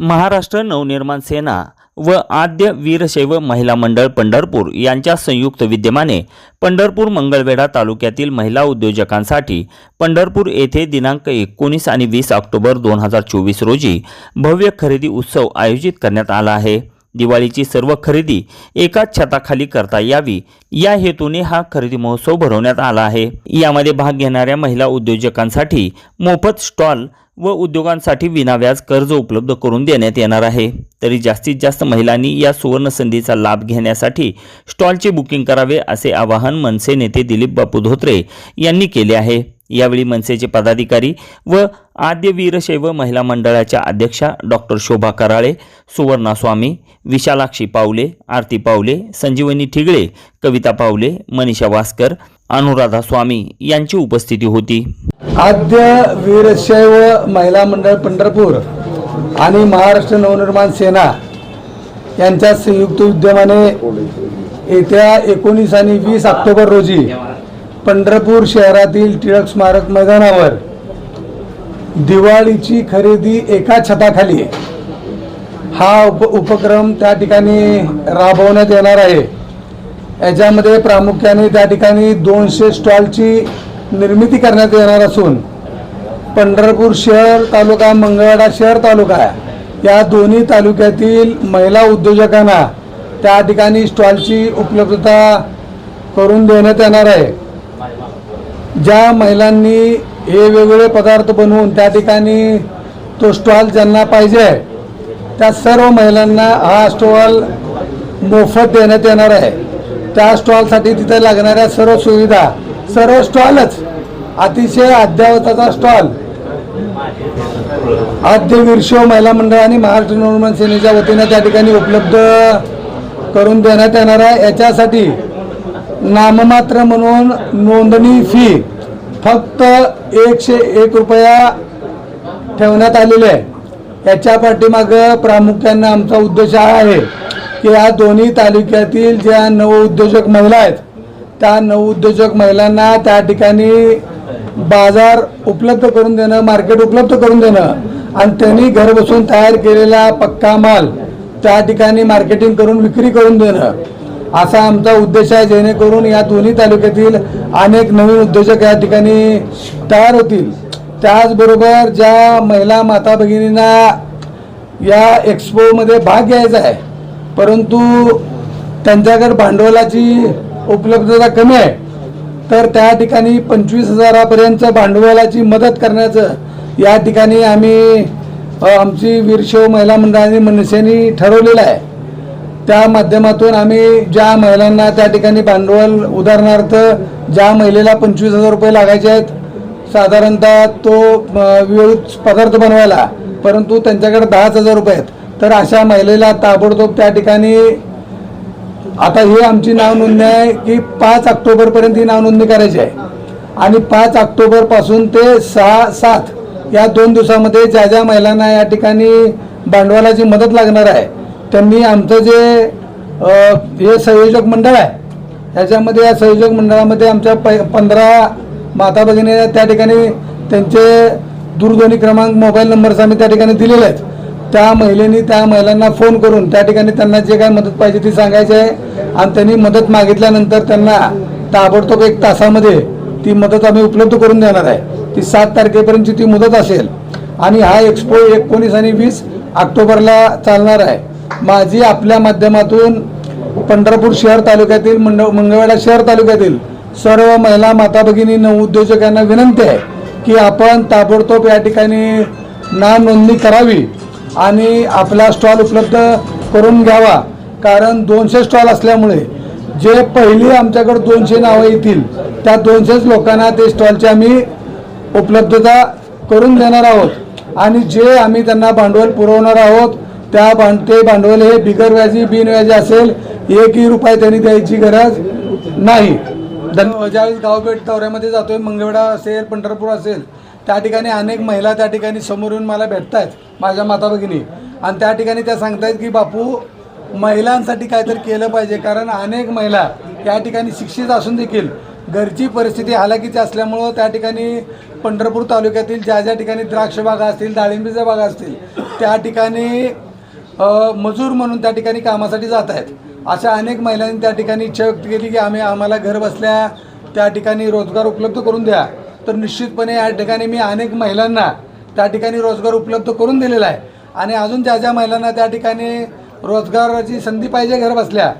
महाराष्ट्र नवनिर्माण सेना व आद्य वीरशैव महिला मंडळ पंढरपूर यांच्या संयुक्त विद्यमाने पंढरपूर मंगळवेढा तालुक्यातील महिला उद्योजकांसाठी पंढरपूर येथे दिनांक एकोणीस आणि वीस ऑक्टोबर दोन हजार चोवीस रोजी भव्य खरेदी उत्सव आयोजित करण्यात आला आहे. दिवाळीची सर्व खरेदी एकाच छताखाली करता यावी या हेतूने हा खरेदी महोत्सव भरवण्यात आला आहे. यामध्ये भाग घेणाऱ्या महिला उद्योजकांसाठी मोफत स्टॉल व उद्योगांसाठी विनाव्याज कर्ज उपलब्ध करून देण्यात येणार आहे. तरी जास्तीत जास्त महिलांनी या सुवर्ण संधीचा लाभ घेण्यासाठी स्टॉलचे बुकिंग करावे असे आवाहन मनसे नेते दिलीप बापू धोत्रे यांनी केले आहे. यावेळी मनसेचे पदाधिकारी व आद्य वीरशैव महिला मंडळाच्या अध्यक्षा डॉक्टर शोभा कराळे सुवर्णा स्वामी विशालाक्षी पावले आरती पावले संजीवनी ठिगळे कविता पावले मनीषा वास्कर अनुराधा स्वामी यांची उपस्थिती होती. आद्य वीरशैव महिला मंडळ पंढरपूर आणि महाराष्ट्र नवनिर्माण सेना यांच्या संयुक्त विद्यमाने येत्या एकोणीस आणि वीस ऑक्टोबर रोजी पंढरपूर शहरातील टिळक स्मारक मैदानावर दिवाळीची खरेदी एका छताखाली हा उप उपक्रम त्या ठिकाणी राबवण्यात येणार आहे. याच्यामध्ये प्रामुख्याने त्या ठिकाणी दोनशे स्टॉलची निर्मिती करण्यात येणार असून पंढरपूर शहर तालुका मंगळवाडा शहर तालुका या दोन्ही तालुक्यातील महिला उद्योजकांना त्या ठिकाणी स्टॉलची उपलब्धता करून देण्यात येणार आहे. ज्या महिलांनी हे वेगवेगळे पदार्थ बनवून त्या ठिकाणी तो स्टॉल ज्यांना पाहिजे आहे त्या सर्व महिलांना हा स्टॉल मोफत देण्यात येणार आहे. त्या स्टॉलसाठी तिथे लागणाऱ्या सर्व सुविधा सर्व स्टॉलच. अतिशय अद्यावताचा स्टॉल. आद्य वीरशो महिला मंडळ आणि महाराष्ट्र नवनिर्माण सेनेच्या वतीनं त्या ठिकाणी उपलब्ध करून देण्यात येणार आहे. याच्यासाठी नाममात्र म्हणून नोंदणी फी फक्त एकशे एक रुपया ठेवण्यात आलेली आहे. याच्या पाठीमागं प्रामुख्यानं आमचा उद्देश हा आहे की या दोन्ही तालुक्यातील ज्या नवउद्योजक महिला आहेत त्या नवउद्योजक महिलांना त्या ठिकाणी बाजार उपलब्ध करून देणं मार्केट उपलब्ध करून देणं आणि त्यांनी घर बसून तयार केलेला पक्का माल त्या ठिकाणी मार्केटिंग करून विक्री करून देणं. असा आमचा उद्देश आहे जेणेकरून या दोन्ही तालुक्यातील अनेक नवीन उद्योजक या ठिकाणी तयार होतील. त्याचबरोबर ज्या महिला माता भगिनींना या एक्सपोमध्ये भाग घ्यायचा आहे परंतु त्यांच्याकडे भांडवलाची उपलब्धता कमी आहे. तर त्या ठिकाणी पंचवीस हजारापर्यंत भांडवलाची मदत करण्याचं या ठिकाणी आम्ही आमची वीरशैव महिला मंडळाने मनसेने ठरवलेलं आहे. त्या माध्यमातून आम्ही ज्या महिलांना त्या ठिकाणी भांडवल उदाहरणार्थ ज्या महिलेला पंचवीस हजार रुपये लागायचे आहेत साधारणतः तो विविध पदार्थ बनवायला परंतु त्यांच्याकडे दहाच हजार रुपये आहेत. तर अशा महिलेला ताबडतोब त्या ठिकाणी आता ही आमची नाव नोंदणी आहे की पाच ऑक्टोबरपर्यंत ही नाव नोंदणी करायची आहे. आणि पाच ऑक्टोबरपासून ते सहा सात या दोन दिवसामध्ये ज्या ज्या महिलांना या ठिकाणी भांडवलाची मदत लागणार आहे त्यांनी आमचं जे हे संयोजक मंडळ आहे ह्याच्यामध्ये या संयोजक मंडळामध्ये आमच्या प पंधरा माता भगिनी त्या ठिकाणी त्यांचे दूरध्वनी क्रमांक मोबाईल नंबर्स आम्ही त्या ठिकाणी दिलेले आहेत. त्या महिलेनी त्या महिलांना फोन करून त्या ठिकाणी त्यांना जे काय मदत पाहिजे ती सांगायची आहे. आणि त्यांनी मदत मागितल्यानंतर त्यांना ताबडतोब एक तासामध्ये ती मदत आम्ही उपलब्ध करून देणार आहे. ती सात तारखेपर्यंतची ती मुदत असेल. आणि हा एक्सपो एकोणीस आणि वीस ऑक्टोबरला चालणार आहे. माझी आपल्या माध्यमातून पंढरपूर शहर तालुक्यातील मंड मंगळवेढा शहर तालुक्यातील सर्व महिला माता भगिनी नवउद्योजकांना विनंती आहे की आपण ताबडतोब या ठिकाणी नाव नोंदणी करावी. आणि आपला स्टॉल उपलब्ध करून घ्यावा. कारण दोनशे स्टॉल असल्यामुळे जे पहिली आमच्याकडे दोनशे नावं येतील त्या दोनशेच लोकांना ते स्टॉलची आम्ही उपलब्धता करून देणार आहोत. आणि जे आम्ही त्यांना भांडवल पुरवणार आहोत त्या भांड ते भांडवल हे बिगर व्याजी बिनव्याजी असेल एकही रुपये त्यांनी द्यायची गरज नाही. धन ज्यावेळेस गावपेठ दौऱ्यामध्ये जातोय मंगळवेढा असेल पंढरपूर असेल त्या ठिकाणी अनेक महिला त्या ठिकाणी समोर येऊन मला भेटत आहेत माझ्या माता भगिनी. आणि त्या ठिकाणी त्या सांगतायत की बापू महिलांसाठी काहीतरी केलं पाहिजे कारण अनेक महिला या ठिकाणी शिक्षित असून देखील घरची परिस्थिती हालाकीची असल्यामुळं त्या ठिकाणी पंढरपूर तालुक्यातील ज्या ज्या ठिकाणी द्राक्ष बागा असतील डाळिंबीच्या बागा असतील त्या ठिकाणी मजूर म्हणून त्या ठिकाणी कामासाठी जात आहेत. अशा अनेक महिलांनी त्या ठिकाणी इच्छा व्यक्त केली की आम्ही आम्हाला घर बसल्या त्या ठिकाणी रोजगार उपलब्ध करून द्या. तर निश्चितपणे या ठिकाणी मी अनेक महिलांना त्या ठिकाणी रोजगार उपलब्ध करून दिलेला आहे. आणि अजून ज्या ज्या महिलांना त्या ठिकाणी रोजगाराची संधी पाहिजे घर बसल्या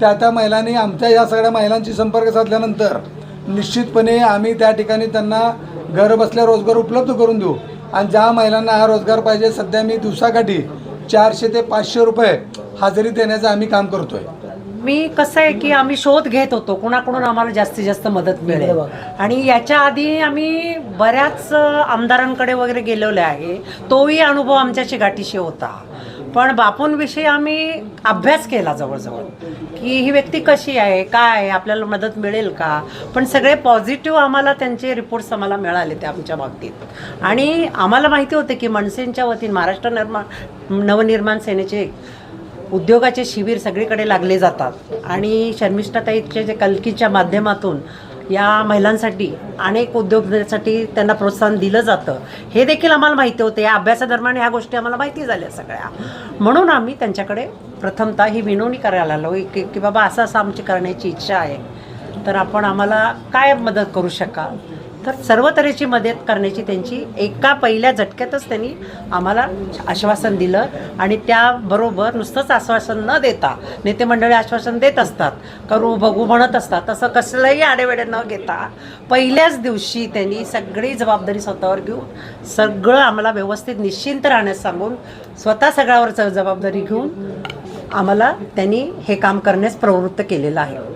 त्या त्या महिलांनी आमच्या या सगळ्या महिलांशी संपर्क साधल्यानंतर निश्चितपणे आम्ही त्या ठिकाणी त्यांना घर बसल्या रोजगार उपलब्ध करून देऊ. आणि ज्या महिलांना हा रोजगार पाहिजे सध्या मी दिवसाकाठी चारशे ते पाचशे रुपये हजेरी देण्याचं आम्ही काम करतो आहे मी कसं आहे की आम्ही शोध घेत होतो कुणाकडून आम्हाला जास्तीत जास्त मदत मिळेल. आणि याच्या आधी आम्ही बऱ्याच आमदारांकडे वगैरे गेलेलो आहे. तोही अनुभव आमच्याशी गाठीशी होता. पण बापूंविषयी आम्ही अभ्यास केला जवळजवळ की ही व्यक्ती कशी आहे काय आहे आपल्याला मदत मिळेल का? पण सगळे पॉझिटिव्ह आम्हाला त्यांचे रिपोर्ट्स आम्हाला मिळाले ते आमच्या बाबतीत. आणि आम्हाला माहिती होते की मनसेंच्या वतीने महाराष्ट्र निर्माण नवनिर्माण सेनेचे उद्योगाचे शिबिर सगळीकडे लागले जातात. आणि शर्मिष्ठाताईच्या जे कलकीच्या माध्यमातून या महिलांसाठी अनेक उद्योगासाठी त्यांना प्रोत्साहन दिलं जातं. हे देखील आम्हाला माहिती होतं. या अभ्यासादरम्यान ह्या गोष्टी आम्हाला माहिती झाल्या सगळ्या. म्हणून आम्ही त्यांच्याकडे प्रथमतः ही विनवणी करायला आलो की की बाबा असं असं आमची करण्याची इच्छा आहे. तर आपण आम्हाला काय मदत करू शकाल? तर सर्व तऱ्हेची मदत करण्याची त्यांची एका पहिल्या झटक्यातच त्यांनी आम्हाला आश्वासन दिलं. आणि त्याबरोबर नुसतंच आश्वासन न देता नेते मंडळी आश्वासन देत असतात करू बघू म्हणत असतात तसं कसलंही आडेवेडे न घेता पहिल्याच दिवशी त्यांनी सगळी जबाबदारी स्वतःवर घेऊन सगळं आम्हाला व्यवस्थित निश्चिंत राहण्यास सांगून स्वतः सगळ्यावर जबाबदारी घेऊन आम्हाला त्यांनी हे काम करण्यास प्रवृत्त केलेलं आहे.